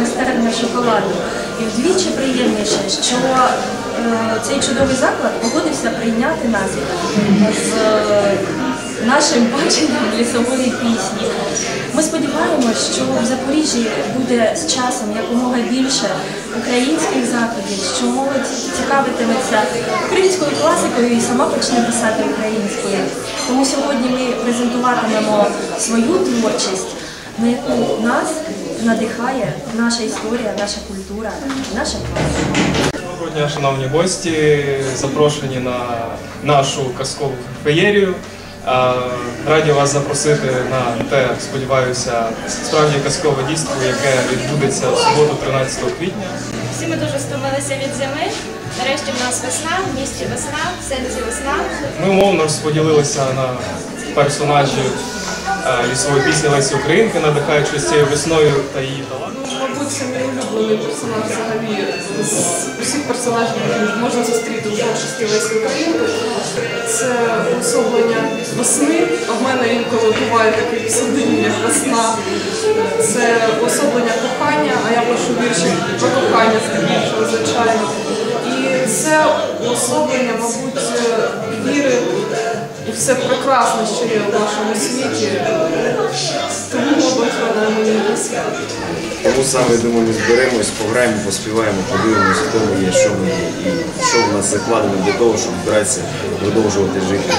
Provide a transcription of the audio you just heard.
майстерня шоколаду. І вдвічі приємніше, що е, цей чудовий заклад погодився прийняти нас з е, нашим баченням лісової пісні. Ми сподіваємось, що в Запоріжжі буде з часом якомога більше українських заходів, що молодь цікавитиметься українською класикою і сама почне писати українською. Тому сьогодні ми презентуватимемо свою творчість, на яку нас надихає наша історія, наша культура, наша класика. Доброго дня, шановні гості, запрошені на нашу казкову феєрію. Раді вас запросити на те, сподіваюся, справді казкове дійство, яке відбудеться в суботу, 13 квітня. Всі ми дуже стомилися від зими. Нарешті в нас весна, в місті весна, в серці весна. Ми умовно розподілилися на персонажів лісової пісні Лесі Українки, надихаючись цією весною та її талантом. Мабуть, це мій улюблений персонаж взагалі з усіх персонажів, які можна зустріти у творчості Лесі Українки. Це уособлення весни. А в мене інколи буває такий псевдонім, весна. Це уособлення кохання, а я пишу вірші про кохання звичайно. І це уособлення, мабуть, віри у все прекрасне, що є в нашому світі. Тому, мабуть, вона мені не свято. Тому саме думаю, ми зберемось, пограємо, поспіваємо, подивимося, хто ми є, що ми є і що в нас закладено для того, щоб братися, продовжувати жити.